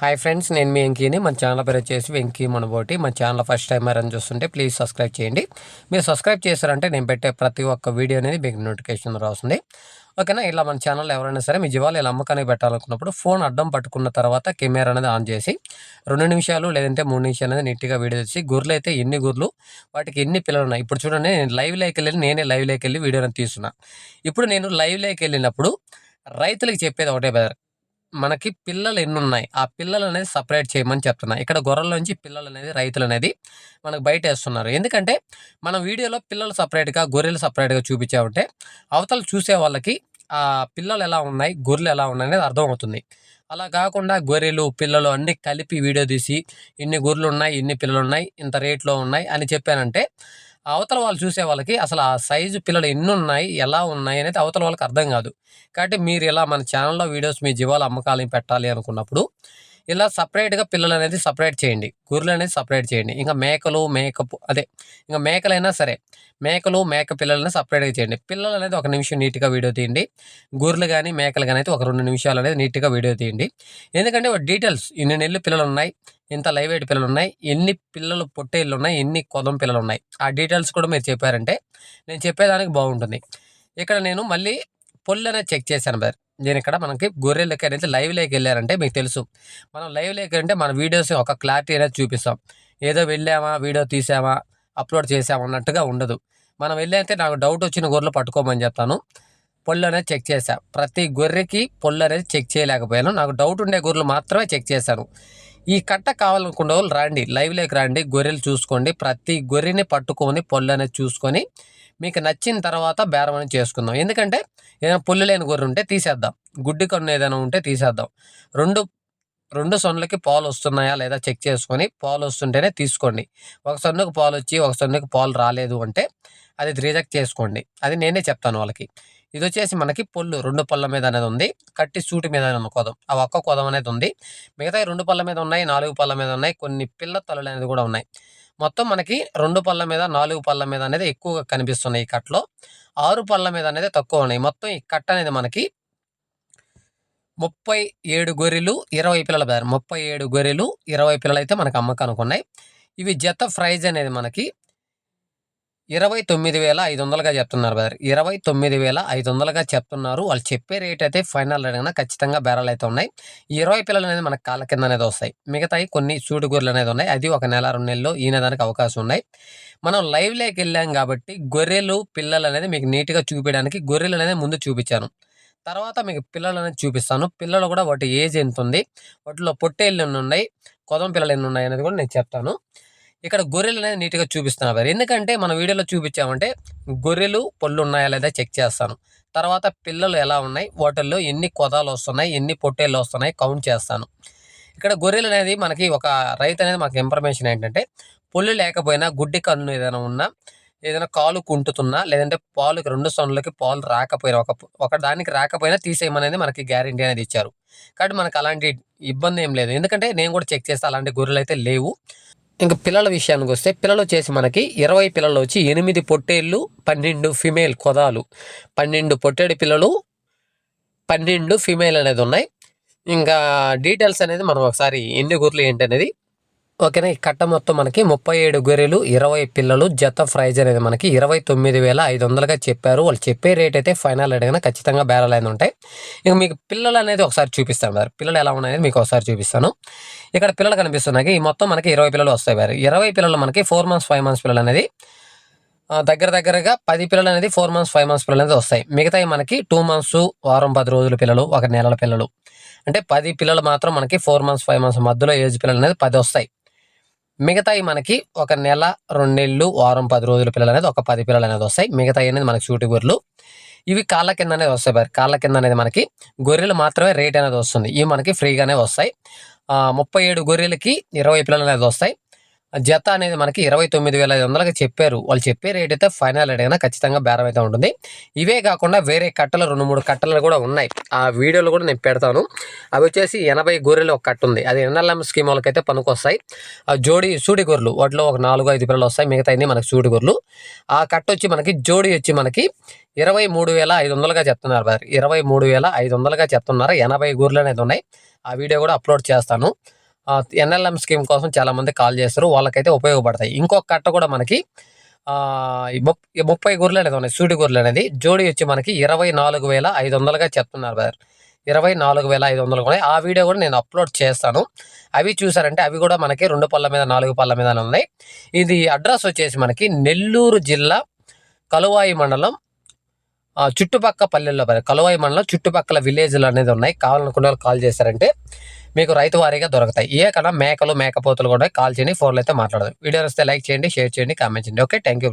Hi friends నేను మీ వెంకీని. మన channel పేరు వచ్చేసి వెంకీ మనబోటి మన ఛానల్ ఫస్ట్ టైం అని చూస్తుంటే ప్లీజ్ సబ్స్క్రైబ్ చేయండి. మీరు సబ్స్క్రైబ్ చేశారంటే నేను పెట్టే ప్రతి ఒక్క వీడియో అనేది మీకు నోటిఫికేషన్ రాస్తుంది ఓకేనా ఇలా మన ఛానల్ ఎవరైనా సరే మీ జీవాలు ఇలా అమ్మకానికి పెట్టాలనుకున్నప్పుడు ఫోన్ అడ్డం పట్టుకున్న తర్వాత కెమెరా అనేది ఆన్ చేసి రెండు నిమిషాలు లేదంటే మూడు నిమిషాలు అనేది నీట్గా వీడియో తెచ్చి గుర్రెలు అయితే ఎన్ని గుర్రెలు వాటికి ఎన్ని పిల్లలు ఉన్నాయి. ఇప్పుడు చూడండి నేను లైవ్ లేకి వెళ్ళి నేనే లైవ్లోకి వెళ్ళి వీడియో అనేది తీస్తున్నా. ఇప్పుడు నేను లైవ్ లేకి వెళ్ళినప్పుడు రైతులకు చెప్పేది ఒకటే బెదర్ మనకి పిల్లలు ఎన్ని ఉన్నాయి ఆ పిల్లలు అనేది సపరేట్ చేయమని చెప్తున్నా. ఇక్కడ గొర్రెల నుంచి పిల్లలు అనేది రైతులు అనేది మనకు బయట వేస్తున్నారు ఎందుకంటే మన వీడియోలో పిల్లలు సపరేట్గా గొర్రెలు సపరేట్గా చూపించామంటే అవతలు చూసే వాళ్ళకి ఆ పిల్లలు ఎలా ఉన్నాయి గొర్రెలు ఎలా ఉన్నాయి అనేది అర్థమవుతుంది. అలా కాకుండా గొర్రెలు పిల్లలు అన్నీ కలిపి వీడియో తీసి ఇన్ని గొర్రెలు ఉన్నాయి ఇన్ని పిల్లలు ఉన్నాయి ఇంత రేట్లో ఉన్నాయి అని చెప్పానంటే అవతల వాళ్ళు చూసే వాళ్ళకి అసలు ఆ సైజు పిల్లలు ఎన్ని ఉన్నాయి ఎలా ఉన్నాయి అనేది అవతల వాళ్ళకి అర్థం కాదు. కాబట్టి మీరు ఇలా మన ఛానల్లో వీడియోస్ మీ జీవాల అమ్మకాలని పెట్టాలి అనుకున్నప్పుడు ఇలా సపరేట్గా పిల్లలు అనేది సపరేట్ చేయండి. గొర్రెలు అనేది సపరేట్ చేయండి. ఇంకా మేకలు మేకపు అదే ఇంకా మేకలైనా సరే మేకలు మేక పిల్లలని సపరేట్గా చేయండి. పిల్లలు అనేది ఒక నిమిషం నీట్గా వీడియో తీయండి. గొర్రెలు కానీ మేకలు కానీ అయితే ఒక రెండు నిమిషాలు అనేది నీట్గా వీడియో తీయండి. ఎందుకంటే డీటెయిల్స్ ఇన్ని నెలలు పిల్లలు ఉన్నాయి ఇంత లైవ్ ఎయిట్ పిల్లలు ఉన్నాయి ఎన్ని పిల్లలు పొట్టేళ్ళు ఉన్నాయి ఎన్ని కొదం పిల్లలు ఉన్నాయి. ఆ డీటెయిల్స్ కూడా మీరు చెప్పారంటే నేను చెప్పేదానికి బాగుంటుంది. ఇక్కడ నేను మళ్ళీ పొల్లు అనేది చెక్ చేశాను బ్రదర్. నేను ఇక్కడ మనకి గొర్రెలకి అనేది లైవ్లోకి వెళ్ళారంటే మీకు తెలుసు. మనం లైవ్ లేక అంటే మన వీడియోస్ ఒక క్లారిటీ అనేది చూపిస్తాం. ఏదో వెళ్ళామా వీడియో తీసామా అప్లోడ్ చేసామా అన్నట్టుగా ఉండదు. మనం వెళ్ళైతే నాకు డౌట్ వచ్చిన గొర్రెలు పట్టుకోమని చెప్తాను. పొల్లు అనేది చెక్ చేశాను ప్రతి గొర్రెకి పొల్లు అనేది చెక్ చేయలేకపోయాను. నాకు డౌట్ ఉండే గొర్రెలు మాత్రమే చెక్ చేశాను. ఈ కట్ట కావాలనుకున్న వాళ్ళు రండి. లైవ్లోకి రండి. గొర్రెలు చూసుకోండి. ప్రతి గొర్రెని పట్టుకొని పొల్లు అనేది చూసుకొని మీకు నచ్చిన తర్వాత బేరం చేసుకుందాం. ఎందుకంటే ఏదైనా పొల్లు లేని గొర్రె ఉంటే తీసేద్దాం. గుడ్డి కొన్న ఏదైనా ఉంటే తీసేద్దాం. రెండు రెండు సొన్నులకి పాలు వస్తున్నాయా లేదా చెక్ చేసుకొని పాలు వస్తుంటేనే తీసుకోండి. ఒక సొన్నుకు పాలు వచ్చి ఒక సొన్నుకు పాలు రాలేదు అంటే అది రిజెక్ట్ చేసుకోండి. అది నేనే చెప్తాను వాళ్ళకి. ఇది వచ్చేసి మనకి పొల్లు రెండు పళ్ళ మీద అనేది ఉంది. కట్టి సూటి మీద ఉన్న కోదం. ఆ ఒక్క కోదం అనేది ఉంది. మిగతా రెండు పళ్ళ మీద ఉన్నాయి నాలుగు పళ్ళ మీద ఉన్నాయి. కొన్ని పిల్ల తలలు అనేది కూడా ఉన్నాయి. మొత్తం మనకి రెండు పళ్ళ మీద నాలుగు పళ్ళ మీద అనేది ఎక్కువగా కనిపిస్తున్నాయి ఈ కట్టలో ఆరు పళ్ళ మీద అనేది తక్కువ ఉన్నాయి. మొత్తం ఈ కట్ట అనేది మనకి ముప్పై ఏడు గొర్రెలు ఇరవై పిల్లల బేరం. ముప్పై ఏడు గొర్రెలు ఇరవై పిల్లలు అయితే మనకు అమ్మకానికి ఉన్నాయి. ఇవి జత ప్రైజ్ అనేది మనకి ఇరవై తొమ్మిది వేల ఐదు వందలుగా చెప్తున్నారు బ్రదర్ ఇరవై తొమ్మిది వేల ఐదు వందలుగా చెప్తున్నారు. వాళ్ళు చెప్పే రేట్ అయితే ఫైనల్ రేట్ అయినా ఖచ్చితంగా బేరాలు అయితే ఉన్నాయి. ఇరవై పిల్లలు అనేది మనకు కాళ్ళ కింద అనేది వస్తాయి. మిగతాయి కొన్ని సూటి గొర్రెలు అనేది ఉన్నాయి. అది ఒక నెల రెండు నెలల్లో ఈయన దానికి అవకాశం ఉన్నాయి. మనం లైవ్లోకి వెళ్ళాం కాబట్టి గొర్రెలు పిల్లలు అనేది మీకు నీట్గా చూపించడానికి గొర్రెలు అనేది ముందు చూపించాను. తర్వాత మీకు పిల్లలు అనేది చూపిస్తాను. పిల్లలు కూడా వాటి ఏజ్ ఎంత ఉంది? వాటిలో పొట్టేళ్ళు ఎన్ని ఉన్నాయి? కొదం పిల్లలు ఎన్ని ఉన్నాయి అనేది కూడా నేను చెప్తాను. ఇక్కడ గొర్రెలు అనేది నీట్గా చూపిస్తున్నారు మరి ఎందుకంటే మన వీడియోలో చూపించామంటే గొర్రెలు పళ్ళు ఉన్నాయా లేదా చెక్ చేస్తాను. తర్వాత పిల్లలు ఎలా ఉన్నాయి వాటిల్లో ఎన్ని కొదాలు వస్తున్నాయి ఎన్ని పొట్టేళ్ళు వస్తున్నాయి కౌంట్ చేస్తాను. ఇక్కడ గొర్రెలు అనేది మనకి ఒక రైతు అనేది మాకు ఇన్ఫర్మేషన్ ఏంటంటే పొల్లు లేకపోయినా గుడ్డి కన్ను ఏదైనా ఉన్నా ఏదైనా కాలు కుంటుతున్నా లేదంటే పాలుకి రెండు సొన్నులకి పాలు రాకపోయినా ఒక ఒక దానికి రాకపోయినా తీసేయమనేది మనకి గ్యారంటీ అనేది ఇచ్చారు. కాబట్టి మనకు అలాంటి ఇబ్బంది ఏం లేదు. ఎందుకంటే నేను కూడా చెక్ చేస్తే అలాంటి గొర్రెలు అయితే లేవు. ఇంకా పిల్లల విషయానికి వస్తే పిల్లలు వచ్చేసి మనకి ఇరవై పిల్లలు వచ్చి ఎనిమిది పొట్టేళ్ళు పన్నెండు ఫిమేల్ కొదాలు. పన్నెండు పొట్టేడు పిల్లలు పన్నెండు ఫిమేల్ అనేది ఉన్నాయి. ఇంకా డీటెయిల్స్ అనేది మనం ఒకసారి ఎన్ని గుర్లు ఏంటి అనేది ఓకేనా? ఈ కట్ట మొత్తం మనకి ముప్పై ఏడు గొర్రెలు ఇరవై పిల్లలు జత ప్రైజ్ అనేది మనకి ఇరవై తొమ్మిది వేల ఐదు వందలుగా చెప్పారు. వాళ్ళు చెప్పే రేట్ అయితే ఫైనల్ అడిగిన ఖచ్చితంగా బేరాలు అనేది ఉంటాయి. ఇక మీకు పిల్లలు అనేది ఒకసారి చూపిస్తాను మరి పిల్లలు ఎలా ఉన్నాయనేది మీకు ఒకసారి చూపిస్తాను. ఇక్కడ పిల్లలు కనిపిస్తున్నాయి. ఈ మొత్తం మనకి ఇరవై పిల్లలు వస్తాయి మరి ఇరవై పిల్లలు మనకి ఫోర్ మంత్స్ ఫైవ్ మంత్స్ పిల్లలు అనేది దగ్గర దగ్గరగా పది పిల్లలు అనేది ఫోర్ మంత్స్ ఫైవ్ మంత్స్ పిల్లలు అనేది వస్తాయి. మిగతాయి మనకి టూ మంత్స్ వారం పది రోజుల పిల్లలు ఒక నెలల పిల్లలు. అంటే పది పిల్లలు మాత్రం మనకి ఫోర్ మంత్స్ ఫైవ్ మంత్స్ మధ్యలో ఏజ్ పిల్లలు అనేది పది వస్తాయి. మిగతాయి మనకి ఒక నెల రెండు నెలలు వారం పది రోజుల పిల్లలు అనేది ఒక పది పిల్లలు అనేది వస్తాయి. మిగతాయి అనేది మనకి సూటి గొర్రెలు. ఇవి కాళ్ళ కింద అనేది వస్తాయి మరి కాళ్ళ కింద అనేది మనకి గొర్రెలు మాత్రమే రేట్ అనేది వస్తుంది. ఇవి మనకి ఫ్రీగానే వస్తాయి. ముప్పై ఏడు గొర్రెలకి ఇరవై పిల్లలు అనేది వస్తాయి. జత అనేది మనకి ఇరవై తొమ్మిది వేల ఐదు వందలకి చెప్పారు. వాళ్ళు చెప్పే రేట్ అయితే ఫైనల్ రేట్ అయినా ఖచ్చితంగా బేరం అయితే ఉంటుంది. ఇవే కాకుండా వేరే కట్టలు రెండు మూడు కట్టలు కూడా ఉన్నాయి. ఆ వీడియోలు కూడా నేను పెడతాను. అవి వచ్చేసి ఎనభై గొర్రెలు ఒక కట్ట ఉంది. అది ఎన్ఎల్ఎం స్కీమ్ వాళ్ళకైతే పనికొస్తాయి. ఆ జోడి సూడి గొర్రెలు వాటిలో ఒక నాలుగు ఐదు పిల్లలు వస్తాయి. మిగతా మనకి సూడి గొర్రెలు. ఆ కట్ట వచ్చి మనకి జోడి వచ్చి మనకి ఇరవై మూడు వేల ఐదు వందలుగా చెప్తున్నారు మరి ఇరవై మూడు వేల ఐదు వందలుగా చెప్తున్నారు. ఎనభై గొర్రెలు అనేది ఉన్నాయి. ఆ వీడియో కూడా అప్లోడ్ చేస్తాను. ఎన్ఎల్ఎం స్కీమ్ కోసం చాలామంది కాల్ చేస్తారు. వాళ్ళకైతే ఉపయోగపడతాయి. ఇంకొక కట్ట కూడా మనకి ఈ ముప్- ముప్పై గొర్రెలు అనేది ఉన్నాయి. సూడి గొర్రెలు అనేది. జోడి వచ్చి మనకి ఇరవై నాలుగు వేల ఐదు వందలుగా చెప్తున్నారు బ్రదర్. ఇరవై నాలుగు వేల ఐదు వందలు ఉన్నాయి. ఆ వీడియో కూడా నేను అప్లోడ్ చేస్తాను. అవి చూసారంటే అవి కూడా మనకి రెండు పళ్ళ మీద నాలుగు పళ్ళ మీద ఉన్నాయి. ఇది అడ్రస్ వచ్చేసి మనకి నెల్లూరు జిల్లా కలువాయి మండలం చుట్టుపక్క పల్లెల్లో కలువాయి మండలం చుట్టుపక్కల విలేజ్లు అనేది ఉన్నాయి. కావాలనుకునే వాళ్ళు కాల్ చేశారంటే మీకు రైతు వారీగా దొరుకుతాయి. ఏ కన్నా మేకలు మేకపోతులు కూడా కాల్ చేయండి. ఫోన్లో అయితే మాట్లాడదు. వీడియో వస్తే లైక్ చేయండి షేర్ చేయండి కామెంట్ చేయండి. Okay thank you